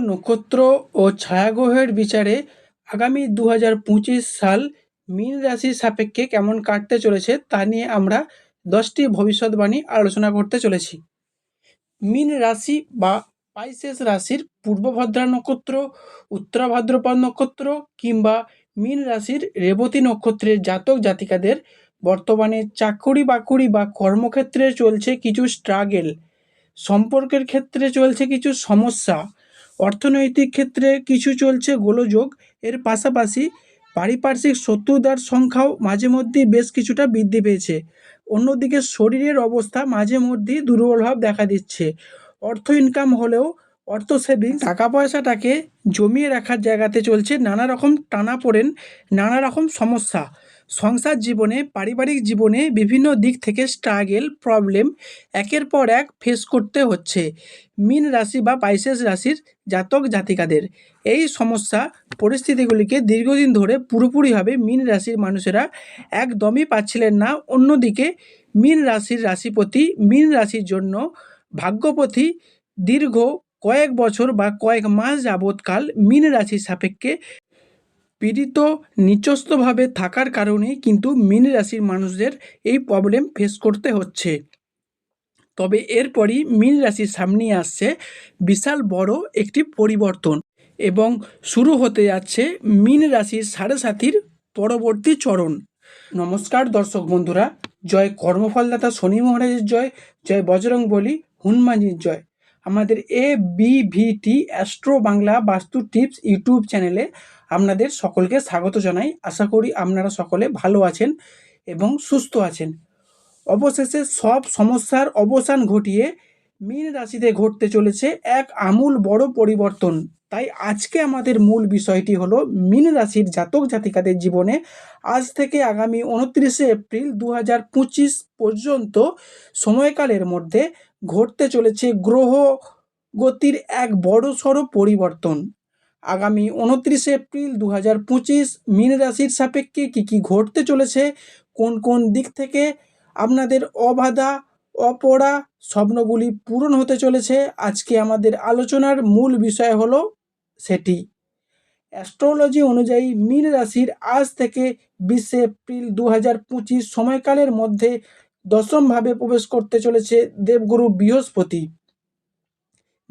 নক্ষত্র ও ছায়াগ্রহের বিচারে আগামী দু হাজার পঁচিশ সাল মীন রাশির সাপেক্ষে কেমন কাটতে চলেছে তা নিয়ে আমরা দশটি ভবিষ্যৎবাণী আলোচনা করতে চলেছি। মীন রাশি বা পাইসেস রাশির পূর্বভদ্রা নক্ষত্র উত্তরা ভাদ্রপদ নক্ষত্র কিংবা মীন রাশির রেবতী নক্ষত্রের জাতক জাতিকাদের বর্তমানে চাকুরি বাকুরি বা কর্মক্ষেত্রে চলছে কিছু স্ট্রাগেল সম্পর্কের ক্ষেত্রে চলছে কিছু সমস্যা। অর্থনৈতিক ক্ষেত্রে কিছু চলছে গোলযোগ। এর পাশাপাশি পারিপার্শ্বিক শত্রুতার সংখ্যাও মাঝে মধ্যেই বেশ কিছুটা বৃদ্ধি পেয়েছে। অন্যদিকে শরীরের অবস্থা মাঝে মধ্যেই দুর্বলভাব দেখা দিচ্ছে। অর্থ ইনকাম হলেও অর্থ সেভিং টাকা পয়সাটাকে জমিয়ে রাখার জায়গাতে চলছে। নানা রকম টানাপোড়েন, নানা রকম সমস্যা। সংসার জীবনে, পারিবারিক জীবনে বিভিন্ন দিক থেকে স্ট্রাগেল প্রবলেম একের পর এক ফেস করতে হচ্ছে। মিন রাশি বা পাইসেস রাশির জাতক জাতিকাদের এই সমস্যা পরিস্থিতিগুলিকে দীর্ঘদিন ধরে পুরোপুরিভাবে মিন রাশির মানুষেরা একদমই পাচ্ছিলেন না। অন্যদিকে মিন রাশির রাশিপতি মিন রাশির জন্য ভাগ্যপতি দীর্ঘ কয়েক বছর বা কয়েক মাস যাবৎকাল মিন রাশির সাপেক্ষে পীড়িত নিচস্তভাবে থাকার কারণে কিন্তু মীন রাশির মানুষদের এই প্রবলেম ফেস করতে হচ্ছে। তবে এরপরই মীন রাশির সামনে আসছে বিশাল বড় একটি পরিবর্তন এবং শুরু হতে যাচ্ছে মীন রাশির সাড়ে সাতির পরবর্তী চরণ। নমস্কার দর্শক বন্ধুরা, জয় কর্মফলদাতা শনি মহারাজের জয় জয় বজরং বলি হনুমানজির জয়। আমাদের A B V T astro Bangla vastu tips YouTube চ্যানেলে আপনাদের সকলকে স্বাগত জানাই। আশা করি আপনারা সকলে ভালো আছেন এবং সুস্থ আছেন। অবশেষে সব সমস্যার অবসান ঘটিয়ে মীন রাশিতে ঘটতে চলেছে এক আমূল বড় পরিবর্তন। তাই আজকে আমাদের মূল বিষয়টি হলো মীন রাশির জাতক জাতিকাদের জীবনে আজ থেকে আগামী উনত্রিশে এপ্রিল দু হাজার পঁচিশ পর্যন্ত সময়কালের মধ্যে ঘটতে চলেছে গ্রহ গতির এক বড় সড়ো পরিবর্তন। আগামী উনত্রিশে এপ্রিল দু হাজার পঁচিশ মীন রাশির সাপেক্ষে কী কী ঘটতে চলেছে, কোন কোন দিক থেকে আপনাদের অবাধা, অপড়া স্বপ্নগুলি পূরণ হতে চলেছে, আজকে আমাদের আলোচনার মূল বিষয় হলো সেটি। অ্যাস্ট্রোলজি অনুযায়ী মীন রাশির আজ থেকে বিশে এপ্রিল দু হাজার পঁচিশ সময়কালের মধ্যে দশমভাবে প্রবেশ করতে চলেছে দেবগুরু বৃহস্পতি।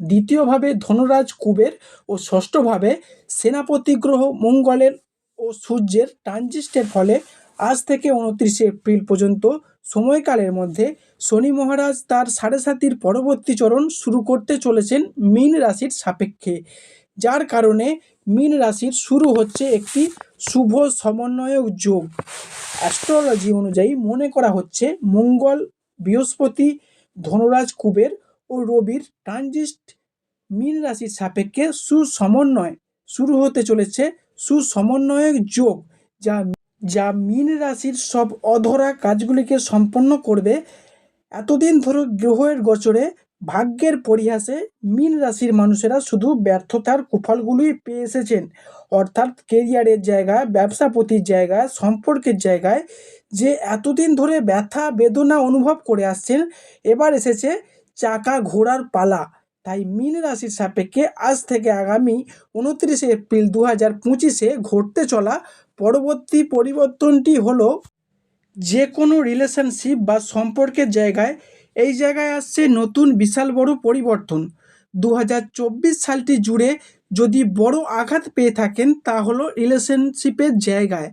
দ্বিতীয়ভাবে ধনুরাজ কুবের ও ষষ্ঠভাবে সেনাপতি গ্রহ মঙ্গলের ও সূর্যের ট্রানজিস্টের ফলে আজ থেকে উনত্রিশে এপ্রিল পর্যন্ত সময়কালের মধ্যে শনি মহারাজ তার সাড়ে সাতির পরবর্তী চরণ শুরু করতে চলেছেন মীন রাশির সাপেক্ষে, যার কারণে মীন রাশির শুরু হচ্ছে একটি শুভ সমন্বয়ক যোগ। অ্যাস্ট্রোলজি অনুযায়ী মনে করা হচ্ছে মঙ্গল বৃহস্পতি ধনুরাজ কুবের ও রবির ট্রানজিস্ট মীন রাশির সাপেক্ষে সুসমন্বয় শুরু হতে চলেছে সুসমন্বয়ক যোগ, যা যা মীন রাশির সব অধরা কাজগুলিকে সম্পন্ন করবে। এতদিন ধরে গ্রহের গোচরে ভাগ্যের পরিহাসে মীন রাশির মানুষেরা শুধু ব্যর্থতার কুফলগুলোই পেয়ে এসেছেন। অর্থাৎ কেরিয়ারের জায়গায়, ব্যবসাপতির জায়গায়, সম্পর্কের জায়গায় যে এতদিন ধরে ব্যথা, বেদনা অনুভব করে আসছেন, এবার এসেছে চাকা ঘোরার পালা। তাই মীন রাশির সাপেক্ষে আজ থেকে আগামী উনত্রিশে এপ্রিল দু হাজার পঁচিশে ঘটতে চলা পরবর্তী পরিবর্তনটি হলো যে কোনো রিলেশনশিপ বা সম্পর্কের জায়গায় এই জায়গায় আসছে নতুন বিশাল বড় পরিবর্তন। দু হাজার চব্বিশ সালটি জুড়ে যদি বড় আঘাত পেয়ে থাকেন, তা হলো রিলেশনশিপের জায়গায়।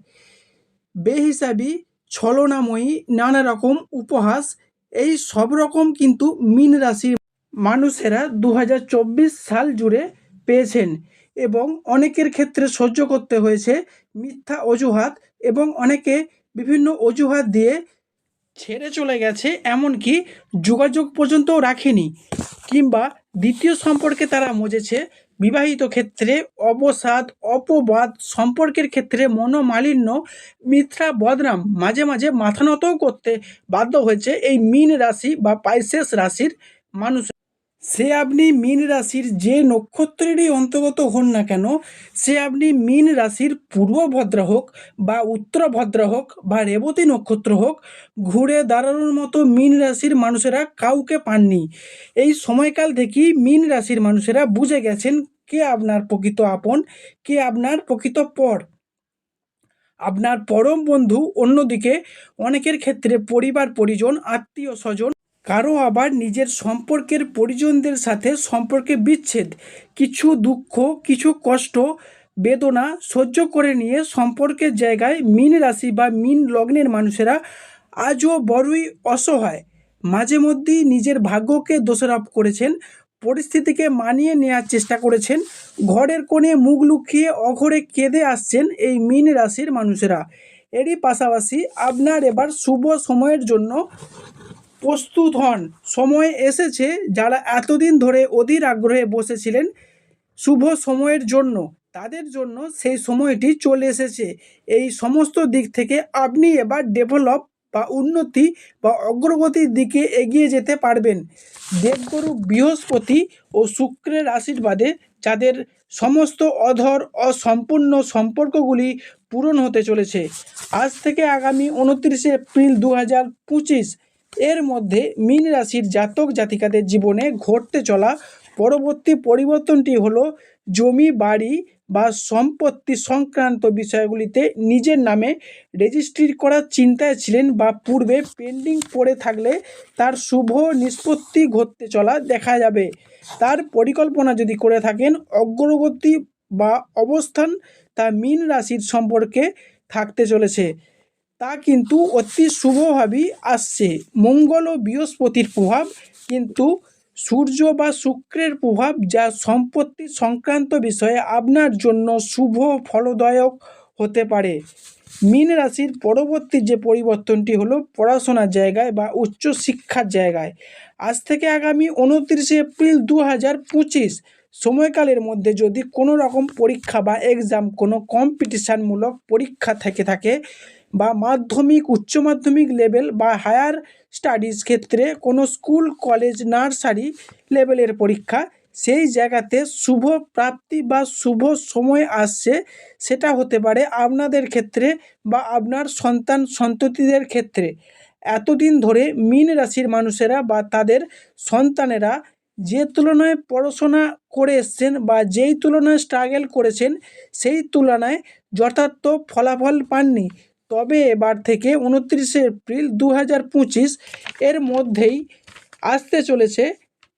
বেহিসাবি, ছলনাময়ী নানা রকম উপহাস এই সব রকম কিন্তু মীন রাশির মানুষেরা দু হাজার চব্বিশ সাল জুড়ে পেয়েছেন এবং অনেকের ক্ষেত্রে সহ্য করতে হয়েছে মিথ্যা অজুহাত এবং অনেকে বিভিন্ন অজুহাত দিয়ে ছেড়ে চলে গেছে, এমনকি যোগাযোগ পর্যন্তও রাখেনি কিংবা দ্বিতীয় সম্পর্কে তারা মজেছে, বিবাহিত ক্ষেত্রে অবসাদ, অপবাদ সম্পর্কের ক্ষেত্রে মনোমালিন্য মিথ্রা বদনাম, মাঝে মাঝে মাথা নতও করতে বাধ্য হয়েছে এই মিন রাশি বা পাইসেস রাশির মানুষ সে আপনি মীন রাশির যে নক্ষত্রেরই অন্তর্গত হন না কেন, সে আপনি মীন রাশির পূর্ব ভদ্রা হোক বা উত্তর ভদ্রা হোক বা রেবতী নক্ষত্র হোক, ঘুরে দাঁড়ানোর মতো মীন রাশির মানুষেরা কাউকে পাননি। এই সময়কাল থেকেই মীন রাশির মানুষেরা বুঝে গেছেন কে আপনার প্রকৃত আপন, কে আপনার প্রকৃত পর। আপনার পরম বন্ধু অন্যদিকে অনেকের ক্ষেত্রে পরিবার, পরিজন আত্মীয় স্বজন কারও আবার নিজের সম্পর্কের পরিজনদের সাথে সম্পর্কে বিচ্ছেদ, কিছু দুঃখ, কিছু কষ্ট, বেদনা সহ্য করে নিয়ে সম্পর্কের জায়গায় মিন রাশি বা মিন লগ্নের মানুষেরা আজও বড়ই অসহায়। মাঝে মধ্যেই নিজের ভাগ্যকে দোষারোপ করেছেন, পরিস্থিতিকে মানিয়ে নেওয়ার চেষ্টা করেছেন, ঘরের কোণে মুখ লুকিয়ে অঘরে কেঁদে আসছেন এই মিন রাশির মানুষেরা। এরই পাশাপাশি আপনার এবার শুভ সময়ের জন্য প্রস্তুত হন। সময় এসেছে যারা এতদিন ধরে অধীর আগ্রহে বসেছিলেন শুভ সময়ের জন্য। তাদের জন্য সেই সময়টি চলে এসেছে। এই সমস্ত দিক থেকে আপনি এবার ডেভেলপ বা উন্নতি বা অগ্রগতির দিকে এগিয়ে যেতে পারবেন। দেবগুরু বৃহস্পতি ও শুক্রের আশীর্বাদে যাদের সমস্ত অধর অসম্পূর্ণ সম্পর্কগুলি পূরণ হতে চলেছে। আজ থেকে আগামী উনত্রিশে এপ্রিল দু হাজার পঁচিশ এর মধ্যে মীন রাশির জাতক জাতিকাদের জীবনে ঘটতে চলা পরবর্তী পরিবর্তনটি হলো জমি, বাড়ি বা সম্পত্তি সংক্রান্ত বিষয়গুলিতে নিজের নামে রেজিস্ট্রি করার চিন্তায় ছিলেন বা পূর্বে পেন্ডিং পড়ে থাকলে তার শুভ নিষ্পত্তি ঘটতে চলা দেখা যাবে। তার পরিকল্পনা যদি করে থাকেন, অগ্রগতি বা অবস্থান তা মীন রাশির সম্পর্কে থাকতে চলেছে। তা কিন্তু অতি শুভভাবেই আসছে। মঙ্গল ও বৃহস্পতির প্রভাব কিন্তু সূর্য বা শুক্রের প্রভাব যা সম্পত্তি সংক্রান্ত বিষয়ে আপনার জন্য শুভ ফলদায়ক হতে পারে। মীন রাশির পরবর্তী যে পরিবর্তনটি হলো পড়াশোনার জায়গায় বা উচ্চ শিক্ষার জায়গায়। আজ থেকে আগামী উনত্রিশে এপ্রিল দু হাজার পঁচিশ সময়কালের মধ্যে যদি কোনো রকম পরীক্ষা বা এক্সাম কোনো কম্পিটিশানমূলক পরীক্ষা থেকে থাকে বা মাধ্যমিক, উচ্চ মাধ্যমিক লেভেল বা হায়ার স্টাডিজ ক্ষেত্রে কোনো স্কুল কলেজ নার্সারি লেভেলের পরীক্ষা, সেই জায়গাতে শুভ প্রাপ্তি বা শুভ সময় আসছে, সেটা হতে পারে আপনাদের ক্ষেত্রে বা আপনার সন্তান, সন্ততিদের ক্ষেত্রে। এতদিন ধরে মীন রাশির মানুষেরা বা তাদের সন্তানেরা যে তুলনায় পড়াশোনা করে এসছেন বা যেই তুলনায় স্ট্রাগল করেছেন, সেই তুলনায় যথার্থ ফলাফল পাননি। তবে এবার থেকে উনত্রিশে এপ্রিল দু হাজার পঁচিশ এর মধ্যেই আসতে চলেছে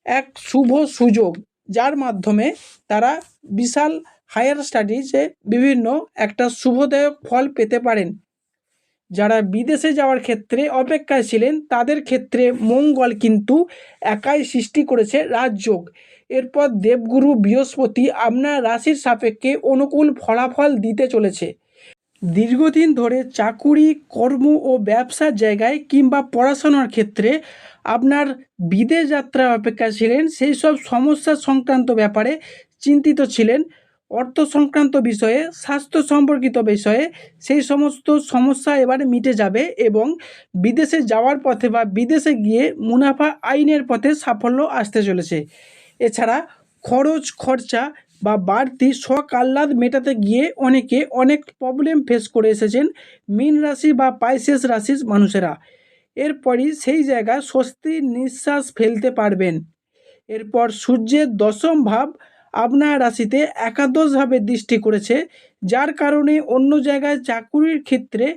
এক শুভ সুযোগ, যার মাধ্যমে তারা বিশাল হায়ার স্টাডিজে বিভিন্ন একটা শুভদায়ক ফল পেতে পারেন। যারা বিদেশে যাওয়ার ক্ষেত্রে অপেক্ষায় ছিলেন, তাদের ক্ষেত্রে মঙ্গল কিন্তু একাই সৃষ্টি করেছে রাজযোগ। এরপর দেবগুরু বৃহস্পতি আপনার রাশির সাপেক্ষে অনুকূল ফলাফল দিতে চলেছে। দীর্ঘদিন ধরে চাকুরি, কর্ম ও ব্যবসার জায়গায় কিংবা পড়াশোনার ক্ষেত্রে আপনার বিদেশ যাত্রা অপেক্ষা ছিলেন সেই সব সমস্যা সংক্রান্ত ব্যাপারে চিন্তিত ছিলেন। অর্থ সংক্রান্ত বিষয়ে, স্বাস্থ্য সম্পর্কিত বিষয়ে সেই সমস্ত সমস্যা এবার মিটে যাবে এবং বিদেশে যাওয়ার পথে বা বিদেশে গিয়ে মুনাফা আইনের পথে সাফল্য আসতে চলেছে। এছাড়া খরচ, খরচা বা বাড়তি শখ আহ্লাদ মেটাতে গিয়ে অনেকে অনেক প্রবলেম ফেস করে এসেছেন মীন রাশি বা পাইসেস রাশির মানুষেরা। এরপরই সেই জায়গায় স্বস্তির নিঃশ্বাস ফেলতে পারবেন। এরপর সূর্যের দশম ভাব আপনার রাশিতে একাদশভাবে দৃষ্টি করেছে, যার কারণে অন্য জায়গায় চাকুরির ক্ষেত্রে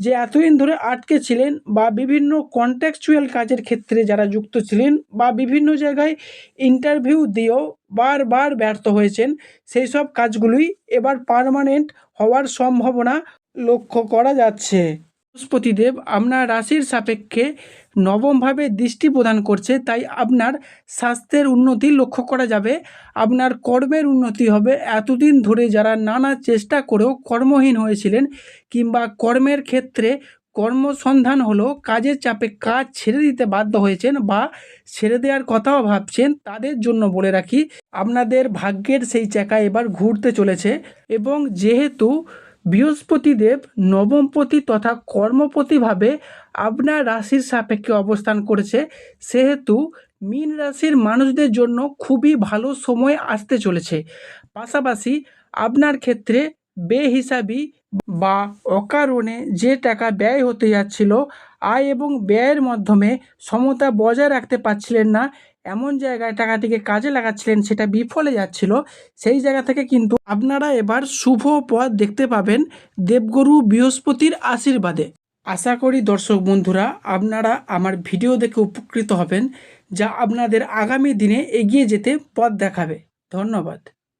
যে এতদিন ধরে আটকে ছিলেন বা বিভিন্ন কন্ট্যাকচুয়াল কাজের ক্ষেত্রে যারা যুক্ত ছিলেন বা বিভিন্ন জায়গায় ইন্টারভিউ দিয়েও বারবার ব্যর্থ হয়েছেন, সেই সব কাজগুলোই এবার পার্মানেন্ট হওয়ার সম্ভাবনা লক্ষ্য করা যাচ্ছে। বৃহস্পতিদেব আপনার রাশির সাপেক্ষে নবমভাবে দৃষ্টি প্রদান করছে, তাই আপনার স্বাস্থ্যের উন্নতি লক্ষ্য করা যাবে। আপনার কর্মের উন্নতি হবে। এতদিন ধরে যারা নানা চেষ্টা করেও কর্মহীন হয়েছিলেন কিংবা কর্মের ক্ষেত্রে কর্মসন্ধান হলো, কাজের চাপে কাজ ছেড়ে দিতে বাধ্য হয়েছেন বা ছেড়ে দেওয়ার কথাও ভাবছেন, তাদের জন্য বলে রাখি, আপনাদের ভাগ্যের সেই চাকা এবার ঘুরতে চলেছে। এবং যেহেতু বৃহস্পতিদেব নবমপতি তথা কর্মপতিভাবে আপনার রাশির সাপেক্ষে অবস্থান করেছে। সেহেতু মীন রাশির মানুষদের জন্য খুবই ভালো সময় আসতে চলেছে। পাশাপাশি আপনার ক্ষেত্রে বেহিসাবি বা অকারণে যে টাকা ব্যয় হতে যাচ্ছিল, আয় এবং ব্যয়ের মাধ্যমে সমতা বজায় রাখতে পারছিলেন না এমন জায়গায় টাকাটিকে কাজে লাগাচ্ছিলেন সেটা বিফলে যাচ্ছিল। সেই জায়গা থেকে কিন্তু আপনারা এবার শুভ পথ দেখতে পাবেন দেবগুরু বৃহস্পতির আশীর্বাদে। আশা করি দর্শক বন্ধুরা, আপনারা আমার ভিডিও দেখে উপকৃত হবেন, যা আপনাদের আগামী দিনে এগিয়ে যেতে পথ দেখাবে। ধন্যবাদ।